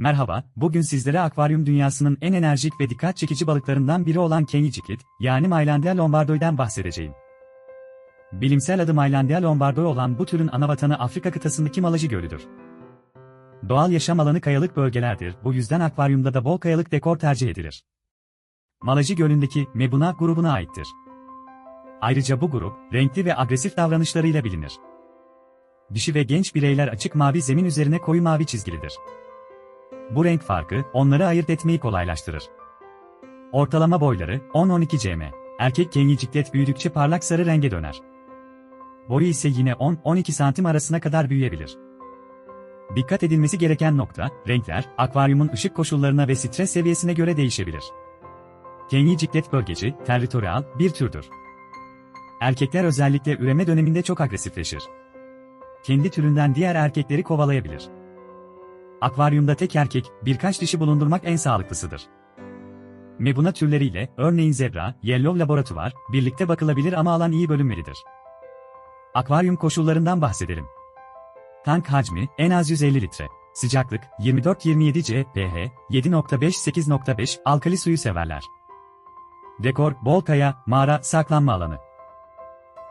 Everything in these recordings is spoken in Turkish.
Merhaba, bugün sizlere akvaryum dünyasının en enerjik ve dikkat çekici balıklarından biri olan Kenyiciklit, yani Mylandia lombardoi'den bahsedeceğim. Bilimsel adı Mylandia lombardoi olan bu türün anavatanı Afrika kıtasındaki Malaji Gölü'dür. Doğal yaşam alanı kayalık bölgelerdir, bu yüzden akvaryumda da bol kayalık dekor tercih edilir. Malaji Gölü'ndeki Mebuna grubuna aittir. Ayrıca bu grup, renkli ve agresif davranışlarıyla bilinir. Dişi ve genç bireyler açık mavi zemin üzerine koyu mavi çizgilidir. Bu renk farkı, onları ayırt etmeyi kolaylaştırır. Ortalama boyları, 10-12 cm. Erkek kenyiciklet büyüdükçe parlak sarı renge döner. Boyu ise yine 10-12 santim arasına kadar büyüyebilir. Dikkat edilmesi gereken nokta, renkler, akvaryumun ışık koşullarına ve stres seviyesine göre değişebilir. Kenyiciklet bölgeci, territorial, bir türdür. Erkekler özellikle üreme döneminde çok agresifleşir. Kendi türünden diğer erkekleri kovalayabilir. Akvaryumda tek erkek, birkaç dişi bulundurmak en sağlıklısıdır. Mebuna türleriyle, örneğin zebra, yellow laboratuvar, birlikte bakılabilir ama alan iyi bölünmelidir. Akvaryum koşullarından bahsedelim. Tank hacmi, en az 150 litre. Sıcaklık, 24-27 C, pH, 7.5-8.5, alkali suyu severler. Dekor, bol kaya, mağara, saklanma alanı.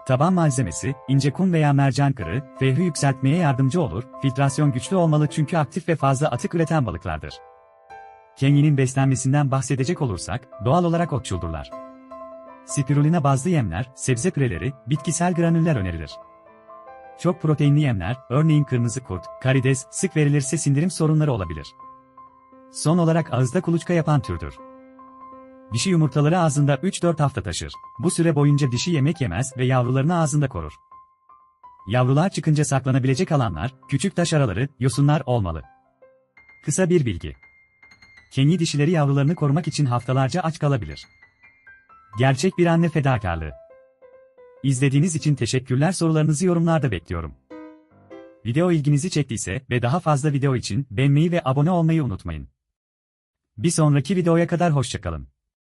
Taban malzemesi, ince kum veya mercan kırığı, fehri yükseltmeye yardımcı olur, filtrasyon güçlü olmalı çünkü aktif ve fazla atık üreten balıklardır. Kenyinin beslenmesinden bahsedecek olursak, doğal olarak otçuldurlar. Spirulina bazlı yemler, sebze püreleri, bitkisel granüller önerilir. Çok proteinli yemler, örneğin kırmızı kurt, karides, sık verilirse sindirim sorunları olabilir. Son olarak ağızda kuluçka yapan türdür. Dişi yumurtaları ağzında 3-4 hafta taşır. Bu süre boyunca dişi yemek yemez ve yavrularını ağzında korur. Yavrular çıkınca saklanabilecek alanlar, küçük taş araları, yosunlar olmalı. Kısa bir bilgi. Kenyi dişileri yavrularını korumak için haftalarca aç kalabilir. Gerçek bir anne fedakarlığı. İzlediğiniz için teşekkürler sorularınızı yorumlarda bekliyorum. Video ilginizi çektiyse ve daha fazla video için beğenmeyi ve abone olmayı unutmayın. Bir sonraki videoya kadar hoşçakalın.